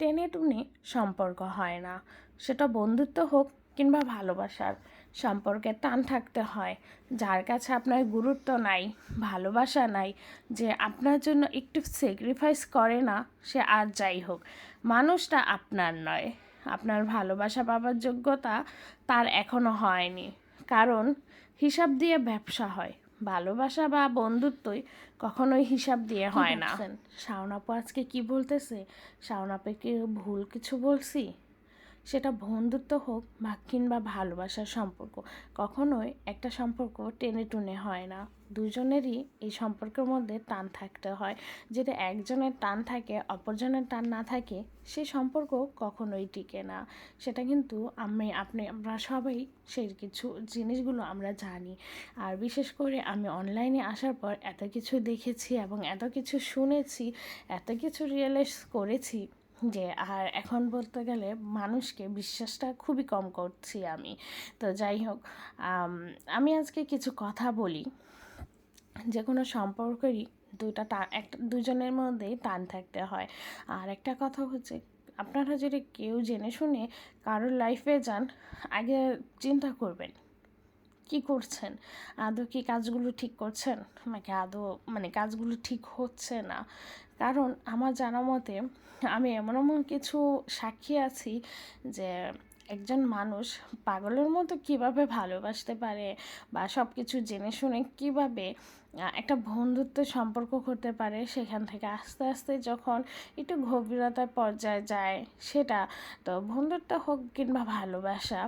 টেনে টুনে সম্পর্ক হয় না। সেটা বন্ধুত্ব হোক কিংবা ভালোবাসার, সম্পর্কে টান থাকতে হয়। যার কাছে আপনার গুরুত্ব নাই, ভালোবাসা নাই, যে আপনার জন্য একটু স্যাক্রিফাইস করে না, সে আর যাই হোক, মানুষটা আপনার নয়। আপনার ভালোবাসা পাবার যোগ্যতা তার এখনও হয়নি। কারণ হিসাব দিয়ে ব্যবসা হয়। ভালোবাসা বা বন্ধুত্বই কখনোই হিসাব দিয়ে হয় না। শাওনাপু আজকে কি বলতেছে? শাওনাপে কি ভুল কিছু বলছি? সেটা বন্ধুত্ব হোক বা কিংবা ভালোবাসার সম্পর্ক, কখনোই একটা সম্পর্ক টেনে টুনে হয় না। দুজনেরই এই সম্পর্কের মধ্যে টান থাকতে হয়। যেটা একজনের টান থাকে, অপরজনের টান না থাকে সেই সম্পর্ক কখনোই টিকে না। সেটা কিন্তু আমি, আপনি, আমরা সবাই সেই কিছু জিনিসগুলো আমরা জানি। আর বিশেষ করে আমি অনলাইনে আসার পর এত কিছু দেখেছি এবং এত কিছু শুনেছি, এত কিছু রিয়েলাইজ করেছি যে, আর এখন বলতে গেলে মানুষকে বিশ্বাসটা খুবই কম করছি আমি। তো যাই হোক, আমি আজকে কিছু কথা বলি। যে কোনো সম্পর্কেরই দুটা টান একটা দুজনের মধ্যেই টান থাকতে হয়। আর একটা কথা হচ্ছে, আপনারা যদি কেউ জেনে শুনে কারোর লাইফে যান, আগে চিন্তা করবেন, কি করছেন? আদৌ কি কাজগুলো ঠিক করছেন? নাকি আদৌ মানে কাজগুলো ঠিক হচ্ছে না? কারণ আমার জানা মতে আমি এমন এমন কিছু সাক্ষী আছি যে একজন মানুষ পাগলের মতো কীভাবে ভালোবাসতে পারে বা সব কিছু জেনে শুনে কীভাবে একটা বন্ধুত্ব সম্পর্ক করতে পারে, সেখান থেকে আস্তে আস্তে যখন একটু গভীরতার পর্যায়ে যায় সেটা, তো বন্ধুত্ব হোক কিংবা ভালোবাসা,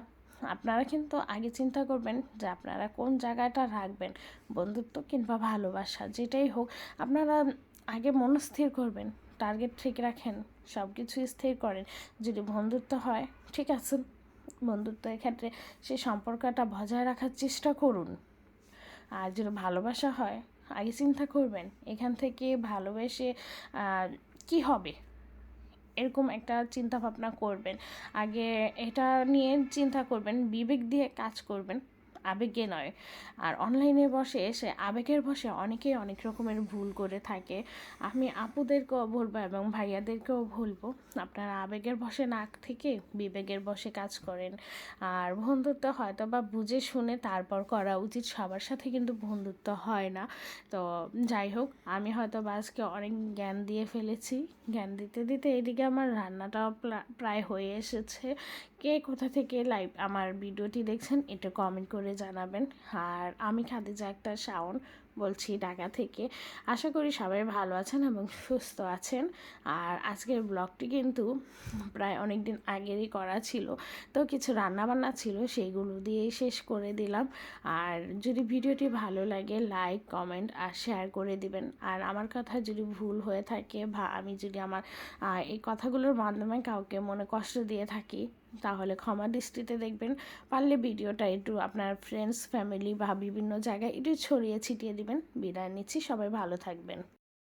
আপনারা কিন্তু আগে চিন্তা করবেন যে আপনারা কোন জায়গাটা রাখবেন, বন্ধুত্ব কিংবা ভালোবাসা, যেটাই হোক, আপনারা আগে মনস্থির করবেন টার্গেট ঠিক রাখেন সব কিছু স্থির করেন। যদি বন্ধুত্ব হয়, ঠিক আছে, বন্ধুত্বের ক্ষেত্রে সেই সম্পর্কটা বজায় রাখার চেষ্টা করুন। আর যদি ভালোবাসা হয়, আগে চিন্তা করবেন, এখান থেকে ভালোবেসে কি হবে? এরকম একটা চিন্তা ভাবনা করবেন। আগে এটা নিয়ে চিন্তা করবেন, বিবেক দিয়ে কাজ করবেন। আবেগে নয়। আর অনলাইনে বসে এসে আবেগের বসে অনেকেই অনেক রকমের ভুল করে থাকে। আমি আপুদেরকেও বলব এবং ভাইয়াদেরকেও বলব, আপনারা আবেগের বসে নাক থেকে বিবেকের বসে কাজ করেন। আর বন্ধুত্ব হয়তো বা বুঝে শুনে তারপর করা উচিত, সবার সাথে কিন্তু বন্ধুত্ব হয় না। তো যাই হোক, আমি হয়তো বা আজকে অনেক জ্ঞান দিয়ে ফেলেছি। জ্ঞান দিতে দিতে এদিকে আমার রান্নাটাও প্রায় হয়ে এসেছে। কে কোথা থেকে লাইভ আমার ভিডিওটি দেখছেন, এটা কমেন্ট করে জানাবেন। আর আমি খাদিজা একটা শাওন বলছি ঢাকা থেকে। আশা করি সবাই ভালো আছেন এবং সুস্থ আছেন। আর আজকের ব্লগটি কিন্তু প্রায় অনেক দিন আগেরই করা ছিল। তো কিছু রান্নাবান্না ছিল সেইগুলো দিয়েই শেষ করে দিলাম। আর যদি ভিডিওটি ভালো লাগে, লাইক, কমেন্ট আর শেয়ার করে দিবেন। আর আমার কথা যদি ভুল হয়ে থাকে বা আমি যদি আমার এই কথাগুলোর মাধ্যমে কাউকে মনে কষ্ট দিয়ে থাকি, তাহলে ক্ষমা দৃষ্টিতে দেখবেন। পারলে ভিডিওটা একটু আপনার ফ্রেন্ডস ফ্যামিলি বা বিভিন্ন জায়গায় একটু ছড়িয়ে ছিটিয়ে দিবেন। বিদায় নিচ্ছি। সবাই ভালো থাকবেন।